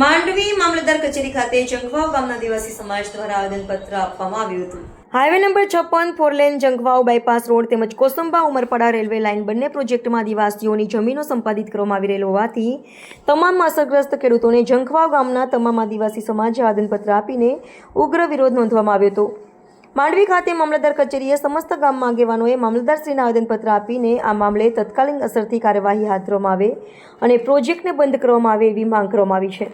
માંડવી મામલતદાર કચેરી ખાતે જંગવાવ ગામના દિવાસી સમાજ દ્વારા આવેદનપત્ર આપવામાં આવ્યું હતું. હાઈવે નંબર છપ્પન four lane Jangvav, bypass road તેમજ કોસંબા, ઉમરપાડા રેલવે લાઇન બંને પ્રોજેક્ટમાં આદિવાસીઓની જમીનો સંપાદિત કરવામાં આવી રહેલ હોવાથી તમામ અસરગ્રસ્ત ખેડૂતોને જંખવાવ ગામના તમામ આદિવાસી સમાજે આવેદનપત્ર આપીને ઉગ્ર વિરોધ નોંધવામાં આવ્યો હતો. માંડવી ખાતે મામલતદાર કચેરીએ સમસ્ત ગામમાં આગેવાનોએ મામલતદારશ્રીને આવેદનપત્ર આપીને આ મામલે તત્કાલીન અસરથી કાર્યવાહી હાથ ધરવામાં આવે અને પ્રોજેક્ટને બંધ કરવામાં આવે એવી માંગ કરવામાં આવી છે.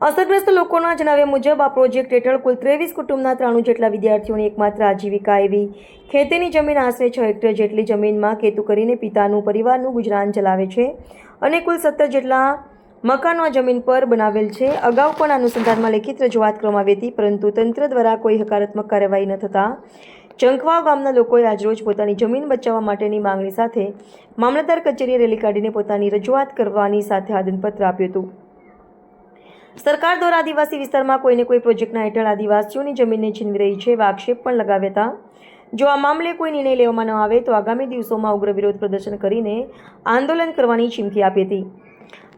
અસરગ્રસ્ત લોકોના જણાવ્યા મુજબ આ પ્રોજેક્ટ હેઠળ કુલ ત્રેવીસ કુટુંબના ત્રાણું જેટલા વિદ્યાર્થીઓની એકમાત્ર આજીવિકા એવી ખેતીની જમીન આશરે છ હેક્ટર જેટલી જમીનમાં ખેતું કરીને પિતાનું, પરિવારનું ગુજરાન ચલાવે છે અને કુલ સત્તર જેટલા મકાનો આ જમીન પર બનાવેલ છે. અગાઉ પણ અનુસંધાનમાં લેખિત રજૂઆત કરવામાં આવી હતી, પરંતુ તંત્ર દ્વારા કોઈ હકારાત્મક કાર્યવાહી ન થતાં ચંખવાવ ગામના લોકોએ આજરોજ પોતાની જમીન બચાવવા માટેની માંગણી સાથે મામલતદાર કચેરીએ રેલી કાઢીને પોતાની રજૂઆત કરવાની સાથે આદનપત્ર આપ્યું હતું. સરકાર દ્વારા આદિવાસી વિસ્તારમાં કોઈને કોઈ પ્રોજેક્ટના હેઠળ આદિવાસીઓની જમીનને છીનવી રહી છે એવા આક્ષેપ પણ લગાવ્યા હતા. જો આ મામલે કોઈ નિર્ણય લેવામાં ન આવે તો આગામી દિવસોમાં ઉગ્ર વિરોધ પ્રદર્શન કરીને આંદોલન કરવાની ચીમકી આપી હતી.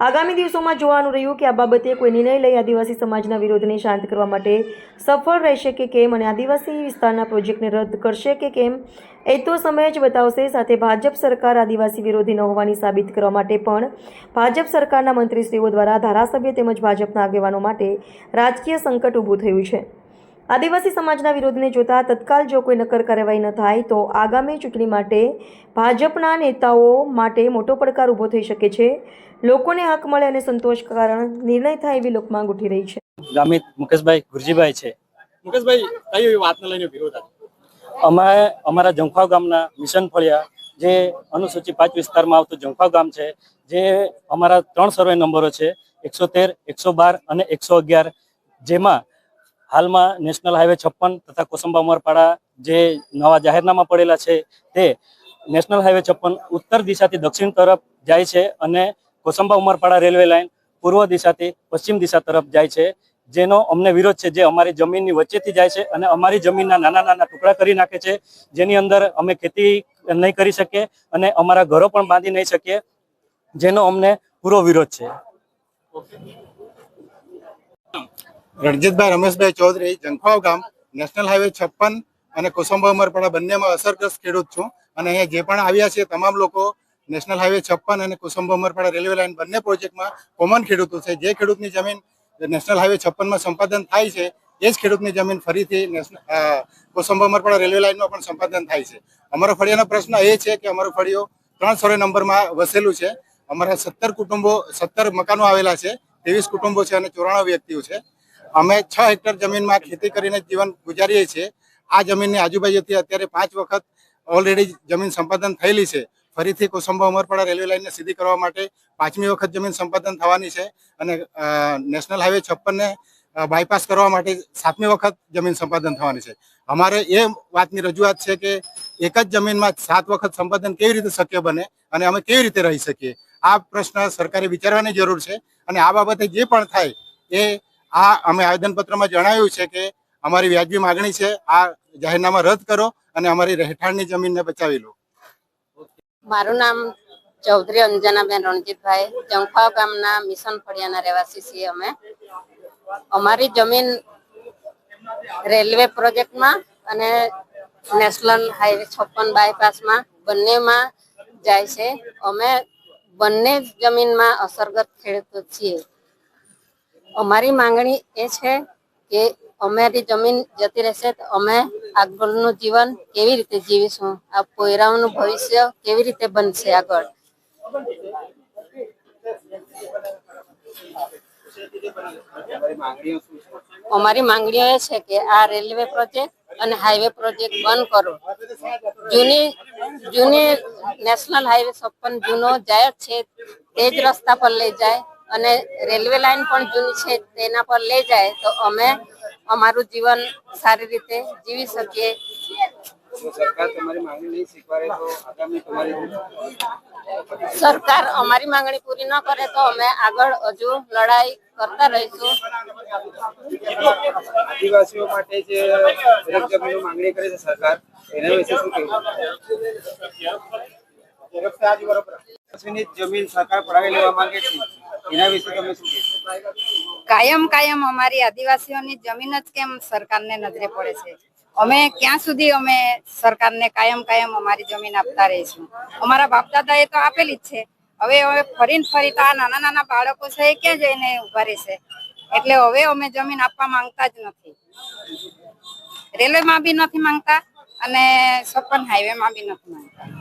આગામી દિવસોમાં જોવાનું રહ્યું કે આ બાબતે કોઈ નિર્ણય લઈ આદિવાસી સમાજના વિરોધને શાંત કરવા માટે સફળ રહેશે કે કેમ અને આદિવાસી વિસ્તારના પ્રોજેક્ટને રદ કરશે કે કેમ, એ તો સમય જ બતાવશે. સાથે ભાજપ સરકાર આદિવાસી વિરોધી ન હોવાની સાબિત કરવા માટે પણ ભાજપ સરકારના મંત્રીશ્રીઓ દ્વારા ધારાસભ્ય તેમજ ભાજપના આગેવાનો માટે રાજકીય સંકટ ઊભું થયું છે. આદિવાસી સમાજના વિરોધને જોતા તત્કાલ જો કોઈ નક્કર કાર્યવાહી ન થાય તો આગામી ચૂંટણી માટે ભાજપના નેતાઓ માટે મોટો પડકાર ઊભો થઈ શકે છે. લોકોને હક મળે અને સંતોષ કારણ નિર્ણય થાય એવી લોકમાંગ ઉઠી રહી છે. ગામિત મુકેશભાઈ ગુરજીભાઈ છે. મુકેશભાઈ કઈ એવી વાતને લઈને વિરોધ અમે અમારા જંખવાવ ગામના મિશન ફળિયા જે અનુસૂચિત પાંચ વિસ્તારમાં આવતું જંખવાવ ગામ છે જે અમારા ત્રણ સર્વે નંબરો છે એકસો તેર એકસો બાર અને એકસો અગિયાર જેમાં હાલમાં નેશનલ હાઈવે છપ્પન તથા કોસંબા ઉમરપાડા જે નવા જાહેરનામા પડેલા છે, તે નેશનલ હાઈવે છપ્પન ઉત્તર દિશાથી દક્ષિણ તરફ જાય છે અને કોસંબા ઉમરપાડા રેલવે લાઇન પૂર્વ દિશાથી પશ્ચિમ દિશા તરફ જાય છે. જેનો અમને વિરોધ છે, જે અમારી જમીનની વચ્ચેથી જાય છે અને અમારી જમીનના નાના નાના ટુકડા કરી નાખે છે. જેની અંદર અમે ખેતી નહીં કરી શકીએ અને અમારા ઘરો પણ બાંધી નહીં શકીએ. જેનો અમને પૂરો વિરોધ છે. રણજીતભાઈ, રમેશભાઈ ચૌધરી, જંખવાવ ગામ, નેશનલ હાઈવે છપ્પન અને કોસંબા ઉમરપાડા બંનેમાં અસરગ્રસ્ત ખેડૂત છું. અને અહીંયા જે પણ આવ્યા છે, તમામ લોકો નેશનલ હાઈવે છપ્પન અને કોસંબા ઉમરપાડા રેલવે લાઇન બંને પ્રોજેક્ટમાં કોમન ખેડૂતો છે. જે ખેડૂતની જમીન નેશનલ હાઈવે છપ્પનમાં સંપાદન થાય છે, એ જ ખેડૂતની જમીન ફરીથી નેશનલ ઉમરપાડા રેલવે લાઇનમાં પણ સંપાદન થાય છે. અમારો ફળિયાનો પ્રશ્ન એ છે કે અમારો ફળિયો ત્રણ સર્વે નંબરમાં વસેલું છે. અમારા સત્તર કુટુંબો, સત્તર મકાનો આવેલા છે, ત્રેવીસ કુટુંબો છે અને ચોરાણું વ્યક્તિઓ છે. અમે છ હેક્ટર જમીનમાં ખેતી કરીને જીવન ગુજારીએ છીએ. આ જમીનની આજુબાજુથી અત્યારે પાંચ વખત ઓલરેડી જમીન સંપાદન થયેલી છે. ફરીથી કોસંબા ઉમરપાડા રેલવે લાઇનને સીધી કરવા માટે પાંચમી વખત જમીન સંપાદન થવાની છે અને નેશનલ હાઈવે છપ્પનને બાયપાસ કરવા માટે સાતમી વખત જમીન સંપાદન થવાની છે. અમારે એ વાતની રજૂઆત છે કે એક જ જમીનમાં સાત વખત સંપાદન કેવી રીતે શક્ય બને અને અમે કેવી રીતે રહી શકીએ? આ પ્રશ્ન સરકારે વિચારવાની જરૂર છે અને આ બાબતે જે પણ થાય એ આ અમે આવેદનપત્રમાં જણાવ્યું છે કે અમારી વ્યાજબી માગણી છે, આ જાહેરનામા રદ કરો અને અમારી રહેઠાણની જમીનને બચાવી લો. મારું નામ ચૌધરી અંજનાબેન રણજીતભાઈ, જંખવા ગામના મિશન ફળિયાના રહેવાસી છીએ અમે. અમારી જમીન રેલવે પ્રોજેક્ટમાં અને નેશનલ હાઈવે છપ્પન બાયપાસમાં બંનેમાં જાય છે. અમે બંને જમીનમાં અસરગ્રસ્ત ખેડૂતો છીએ. અમારી માંગણી એ છે કે અમારી જમીન જતી રહેશે તો અમે આગળનું જીવન કેવી રીતે જીવીશું? આ પોયરાઓનું ભવિષ્ય કેવી રીતે બનશે આગળ? અમારી માંગણીઓ એ છે કે આ રેલવે પ્રોજેક્ટ અને હાઈવે પ્રોજેક્ટ બંધ કરો. જૂની જૂની નેશનલ હાઈવે છપ્પન જૂનો જાય છે, તે જ રસ્તા પર લઈ જાય. અને રેલવે લાઈન પણ જૂની છે તેના પર લઈ જાય તો અમે અમારું જીવન સારી રીતે જીવી શકીએ. સરકાર તમારી માંગણી નહીં સ્વીકારે તો આગામી તમારી સરકાર અમારી માંગણી પૂરી ન કરે તો અમે આગળ હજુ લડાઈ કરતા રહીશું. આદિવાસીઓ માટે જે માંગણી કરે છે સરકાર એના વિશે શું કહેવું? તરફથી આજ બરોબર આદિવાસીની જમીન સરકાર પડાવી લેવા માંગે છે. કાયમ કાયમ અમારી આદિવાસીઓની જમીન જ કેમ સરકારને નજરે પડે છે? અમે ક્યાં સુધી અમે સરકારને કાયમ કાયમ અમારી જમીન આપતા રહીશું? અમારા બાપ દાદાએ તો આપેલી જ છે. હવે હવે ફરીને ફરી તો આ નાના નાના બાળકો છે એ ક્યાં જઈને ઊભા રહેશે? એટલે હવે અમે જમીન આપવા માંગતા જ નથી. રેલવેમાં બી નથી માંગતા અને છપ્પન હાઈવેમાં બી નથી માંગતા.